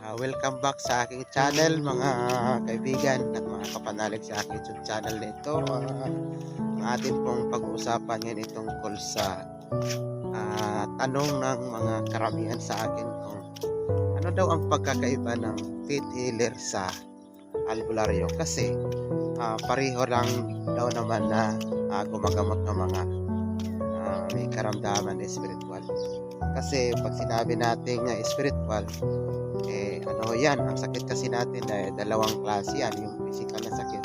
Ah, welcome back sa aking channel mga kaibigan at mga kapanalig sa aking YouTube channel nito. Ah, ang atin pong pag-uusapan ngayon itong tungkol sa ah, tanong ng mga karamihan sa akin kung ano daw ang pagkakaiba ng faith healer sa albularyo kasi ah, pareho lang daw naman na ah, gumagamot ng mga ah, may karamdaman na spiritual. Kasi pag sinabi natin nga spiritual, eh ano yan, ang sakit kasi natin ay dalawang klase yan, yung physical na sakit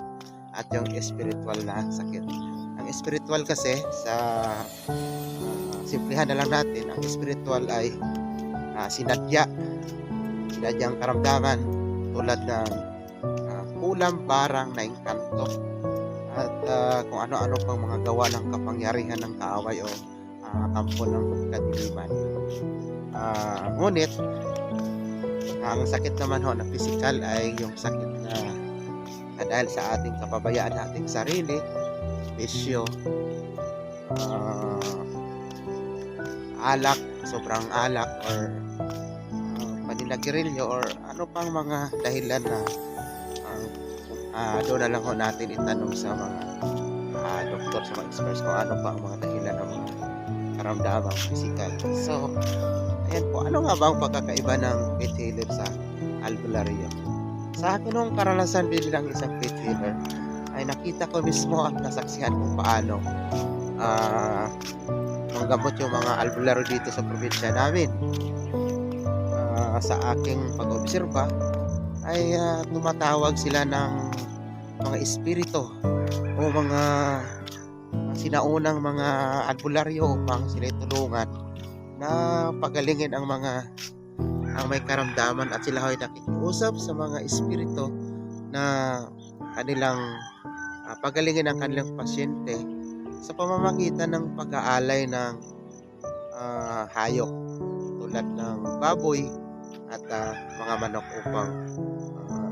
at yung spiritual na sakit. Ang spiritual kasi sa ah, simplihan na lang natin, ang spiritual ay ah, sinadya, sinadyang karamdaman tulad ng ah, kulang barang na engkanto at ah, kung ano-ano pang mga gawa ng kapangyarihan ng kaaway o uh, kampo ng kadiliman. Ah, ngunit ang sakit naman ho na physical ay yung sakit na, na dahil sa ating kapabayaan ng ating sarili, bisyo, ah, alak, sobrang alak, or uh, panilagirilyo, or ano pang mga dahilan na ang ah, doon na lang ho natin itanong sa mga ah, doktor, sa mga experts kung ano pa ang mga dahilan ng mga karamdamang physical. So, ayan po, ano nga ba ang pagkakaiba ng faith healer sa albularyo? Sa akin nung karanasan bilang isang faith healer, ay nakita ko mismo at nasaksihan kung paano ah manggamot yung mga albularyo dito sa probinsya namin. Ah, sa aking pag-obserba, ay ah, tumatawag sila ng mga espiritu o mga sinaunang mga albularyo upang sila tulungan na pagalingin ang mga ang may karamdaman at sila ay nakikiusap sa mga espiritu na kanilang ah, pagalingin ang kanilang pasyente sa pamamagitan ng pag-aalay ng ah, hayop tulad ng baboy at ah, mga manok upang ah,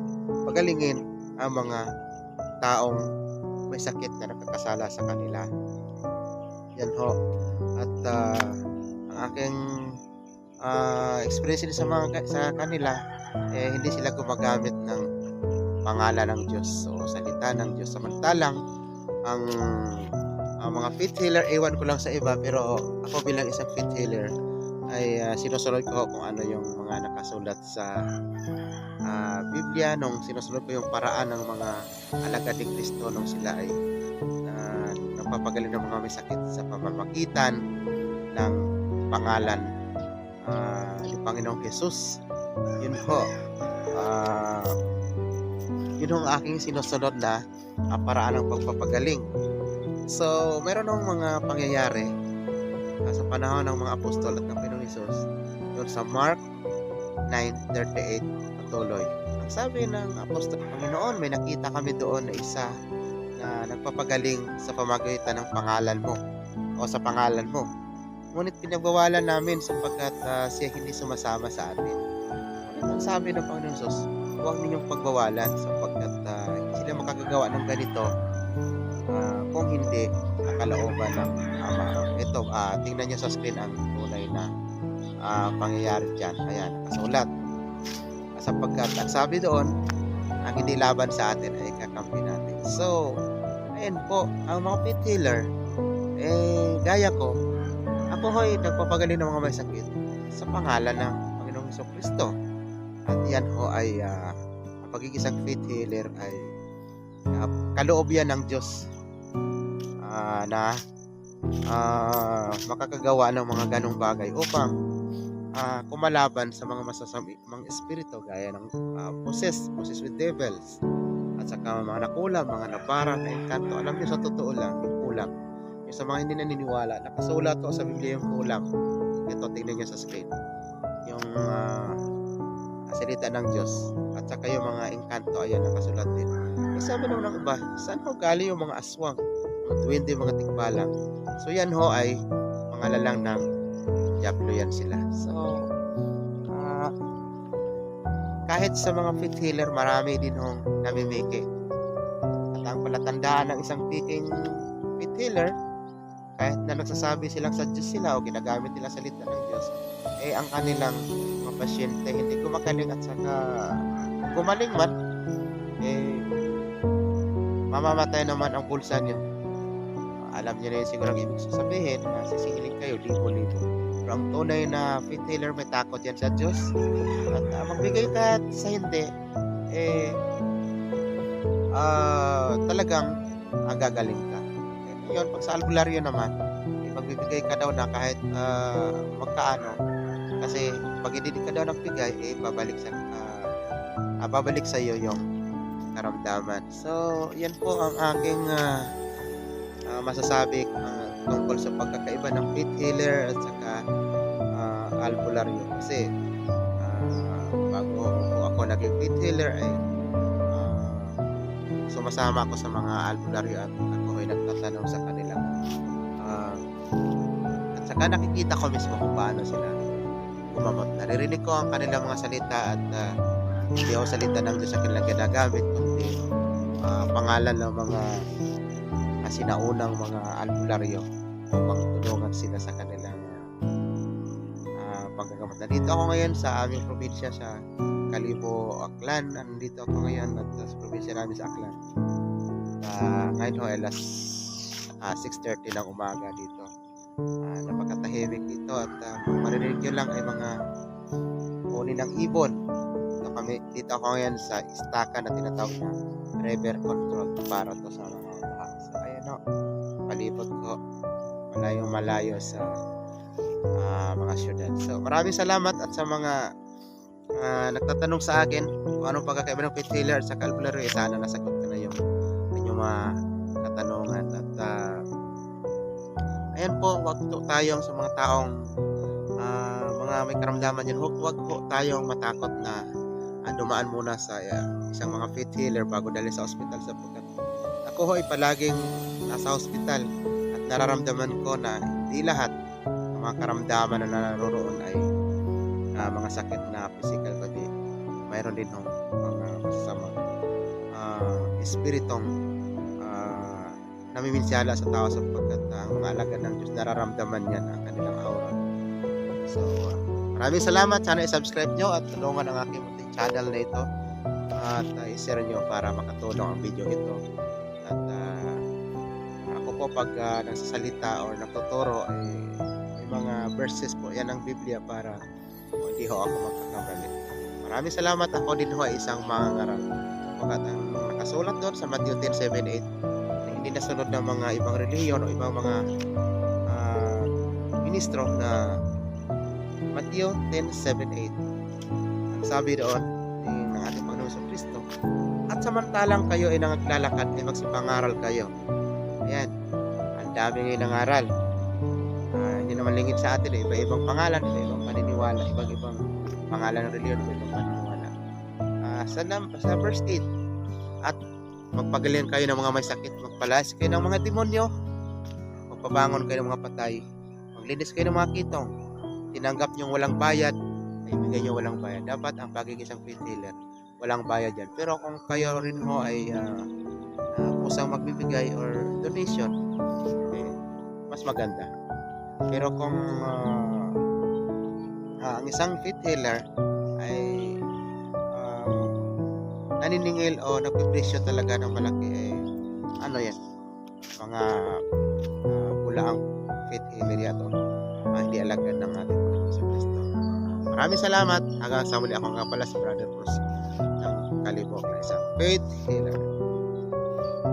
pagalingin ang mga taong may sakit na nakakasala sa kanila. Yan ho. At ah, ang aking ah, experience sa mga sa kanila eh hindi sila gumagamit ng pangalan ng Diyos o salita ng Diyos. Samantalang ang ang mga faith healer ewan ko lang sa iba pero ako bilang isang faith healer ay ah, sinusunod ko kung ano yung mga nakasulat sa ah, Biblia nung sinusunod ko yung paraan ng mga alagad ni Kristo nung sila ay uh, nagpapagaling ng mga may sakit sa pamamagitan ng pangalan ah, ni Panginoong Jesus. Yun ho. ah, yun ang aking sinusunod na ah, paraan ng pagpapagaling. So, meron ng mga pangyayari ah, sa panahon ng mga apostol at ng Panginoong Jesus yun sa Mark 9.38 patuloy. Ang sabi ng apostol, Panginoon, may nakita kami doon na isa na nagpapagaling sa pamagitan ng pangalan mo o sa pangalan mo. Ngunit pinagbawalan namin sapagkat ah, siya hindi sumasama sa atin. Ngunit ang sabi ng Panginoon Sus, huwag ninyong pagbawalan sapagkat ah, hindi sila makakagawa ng ganito ah, kung hindi ang kalooban ng Ama. Ito, ah, tingnan nyo sa screen ang tunay na ah, pangyayari dyan. Ayan, nakasulat. Sapagkat ang sabi doon, ang hindi laban sa atin ay kakampi natin. So, ayun po, ang mga pit healer, eh, gaya ko, ako ho'y nagpapagaling ng mga may sakit sa pangalan ng Panginoong Heso Kristo. At yan ho ay, ah, ang pagiging faith healer ay uh, kaloob yan ng Diyos ah, na ah, makakagawa ng mga ganong bagay upang ah, kumalaban sa mga masasami mga espiritu gaya ng ah, possess, possess with devils at saka mga nakulam, mga nabara, na engkanto. Alam niyo sa totoo lang, yung. Sa mga hindi naniniwala, nakasulat to sa Biblia yung kulam. Ito, tingnan niyo sa screen. Yung ah, salita ng Diyos at saka yung mga engkanto, ayan, nakasulat din. Eh, sabi naman ng iba, saan ho galing yung mga aswang? Mga duwende, mga tikbalang. So yan ho ay mga lalang ng Diablo yan sila. So, ah, kahit sa mga fit healer, marami din hong namimiki. At ang palatandaan ng isang piking fit healer, kahit na nagsasabi silang sa Diyos sila o ginagamit nila salita ng Diyos, eh ang kanilang mga pasyente hindi gumagaling at saka gumaling man, eh, mamamatay naman ang bulsa niyo. Alam niyo na yun siguro ang ibig sabihin na sisingilin kayo libo-libo. Pero ang tunay na faith healer may takot yan sa Diyos. At ah, magbigay ka sa hindi, eh, ah, talagang ah, gagaling ka. Eh, ngayon, pag sa albularyo naman, eh, magbibigay ka daw na kahit ah, magkaano. Kasi pag hindi ka daw nagbigay, eh, babalik sa ah, ah, babalik sa iyo yung karamdaman. So, yan po ang aking ah, ah, masasabi ah, tungkol sa pagkakaiba ng faith healer at saka ah, albularyo. Kasi ah, bago ako naging faith healer ay ah, sumasama ako sa mga albularyo at ako ay nagtatanong sa kanila. Ah, at saka nakikita ko mismo kung paano sila gumamot. Naririnig ko ang kanilang mga salita at ah, hindi ako salita ng Diyos sa kanilang ginagamit kundi ah, pangalan ng mga uh, sinaunang mga albularyo upang tulungan sila sa kanilang uh, paggagamot. Nandito ako ngayon sa aming probinsya sa Kalibo, Aklan. Nandito ako ngayon at sa probinsya namin sa Aklan. Uh, ngayon ho, alas uh, 6.30 ng umaga dito. Uh, napakatahimik dito at uh, maririnig nyo lang ay mga uni ng ibon. Dito, kami, dito ako ngayon sa istaka na tinatawag na river control para to sa mga baha. So, ayan o, palibot ko malayong malayo sa ah, mga syudad. So, maraming salamat at sa mga ah, nagtatanong sa akin kung anong pagkakaiba ng pit at sa albularyo, eh, sana nasagot mga katanungan. At ah, ayan po, wag po tayong sa mga taong ah, mga may karamdaman yan, wag, wag po tayong matakot na ah, dumaan muna sa ah, isang mga fit healer bago dali sa ospital sapagkat ako ho ay palaging nasa ospital at nararamdaman ko na hindi lahat ng mga karamdaman na naroroon ay ah, mga sakit na physical kundi mayroon din hong mga masasamang ah, espiritong namiminsala sa tao sapagkat ah, ang mga alagad ng Diyos nararamdaman yan ang kanilang aura. So, ah, maraming salamat. Sana i-subscribe nyo at tulungan ang aking munting channel na ito at uh, i-share nyo para makatulong ang video ito. At ah, ako po pag ah, nagsasalita or nagtuturo ay may mga verses po yan ang Biblia para hindi ho ako magkakamali. Maraming salamat. Ako din ho ay isang mangangaral. Pagkat ang nakasulat doon sa Matthew 10:7-8 na hindi nasunod ng mga ibang reliyon o ibang mga ah, ministro na Matthew 10:7-8. Ang sabi doon ng ating Panginoon sa Kristo, at samantalang kayo ay nangaglalakad ay magsipangaral kayo. Ayan, ang dami ngayon nangaral. Ah, hindi naman lingid sa atin, iba-ibang pangalan, iba-ibang paniniwala, ibang-ibang pangalan ng reliyon, iba-ibang paniniwala. Ah, sa, sa verse 8, at magpagaling kayo ng mga may sakit, magpalas kayo ng mga demonyo, magpabangon kayo ng mga patay, maglinis kayo ng mga kitong, tinanggap niyong walang bayad, ay bigay niyo walang bayad. Dapat ang pagiging isang faith healer, walang bayad yan. Pero kung kayo rin ho ay ah, ah, kusang magbibigay or donation, eh, mas maganda. Pero kung ah, ah, ang isang faith healer ay naniningil o nagpipresyo talaga ng malaki, eh, ano yan, mga uh, bulaang faith healer yan o ah, hindi alagad ng ating Panginoon sa Kristo. Maraming salamat. Hanggang sa muli ako nga pala si Brother Bruce ng Kalibo, isang faith healer.